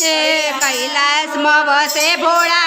हे कैलास मवसे भोळा